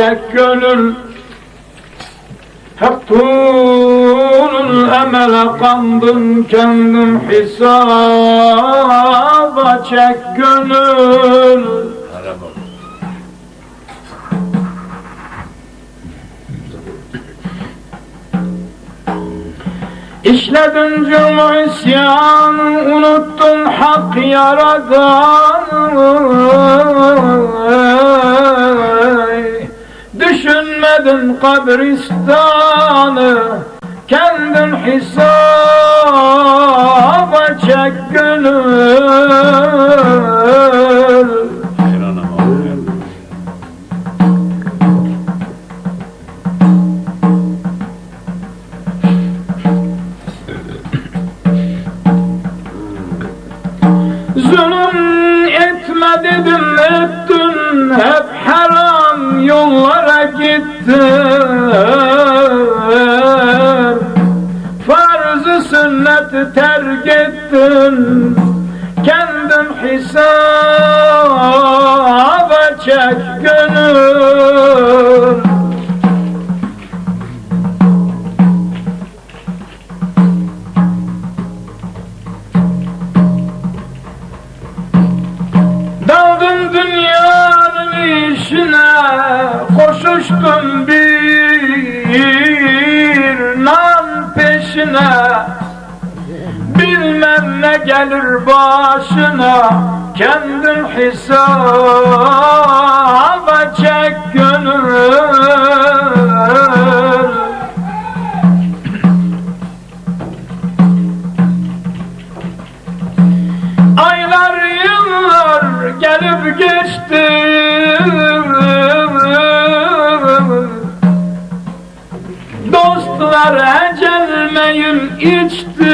Tek gönül hep tulul emele kandın kendim hesaba çek gönül. İşledin cuma isyanı unuttun hak yaradanı kabristanı Kendin hesaba çek gönül. Zulüm etme dedim Hep yollara gittin. Farzı sünneti terk ettin. Kendin hesaba çek gönül gelir başına Kendin hesaba çek gönül. Aylar yıllar gelip geçti. Dostlar ecelmeyin içti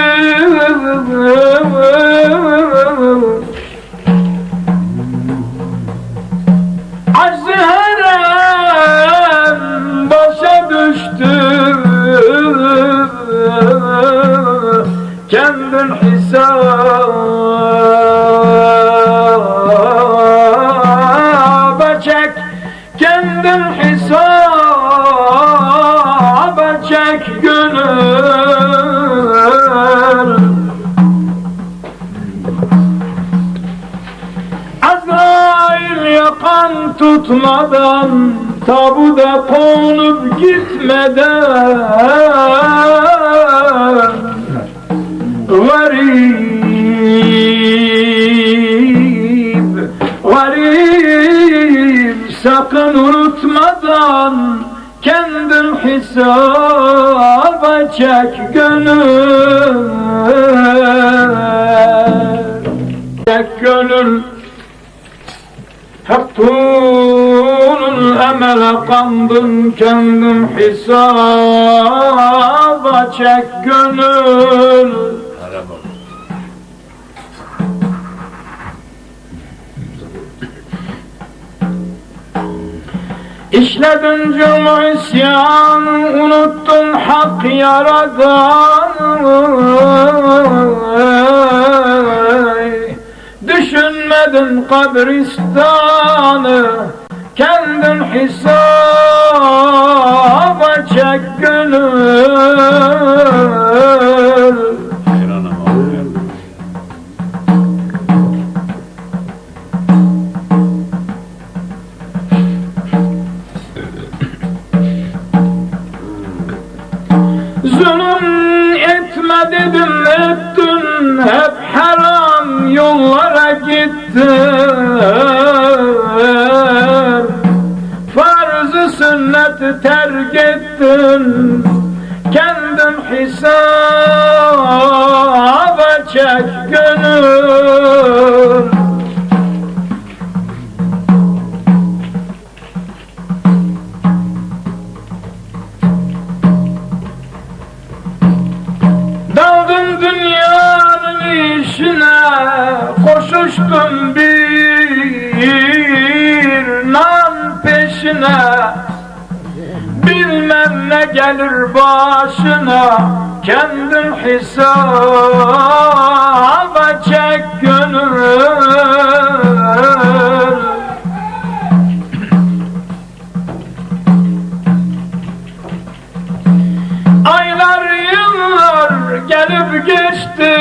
yakan tutmadan Tabuda konup gitmeden. Garip, garip Sakın unutmadan Kendin hesaba çek gönül. Çek gönül tulul emele kandın kendim hesaba çek gönül. İşledin cuma isyanı unuttun hak yaradanı Düşünmedin kabristanı Kendin hesaba gittin Farzı sünneti terk ettin. Kendin hesaba çek gönül düştüm bir nam peşine. Bilmem ne gelir başına. Kendin hesaba çek gönül. Aylar yıllar gelip geçti.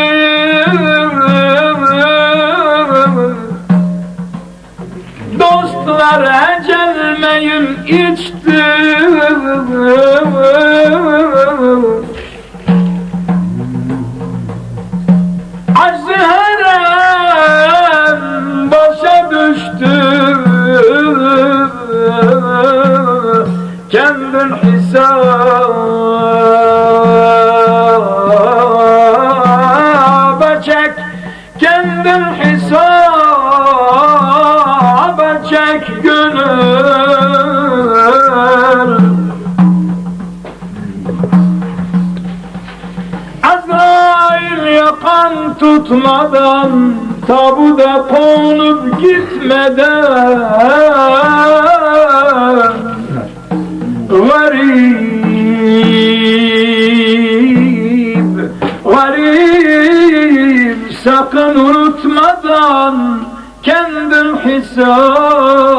Dostlar ecelmeyin içti. Acı herem başa düştü. Kendin hesaba çek gönül. Azrail yakan tutmadan Tabuda konup gitmeden. Garip, garip Sakın unutmadan Kendin hesaba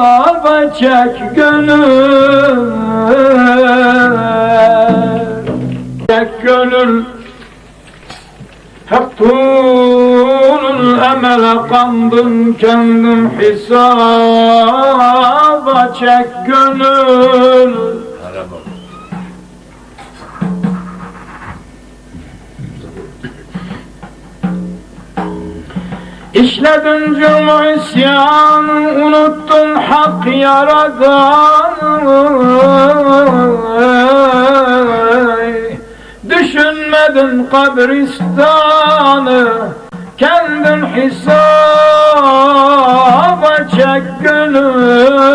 çek gönül. Çek gönül. Hep tulul emele kandın. Kendim hesaba çek gönül İşledin cürmü isyanı, unuttun hak yaradanı. Düşünmedin kabristanı, kendin hesaba çek günü.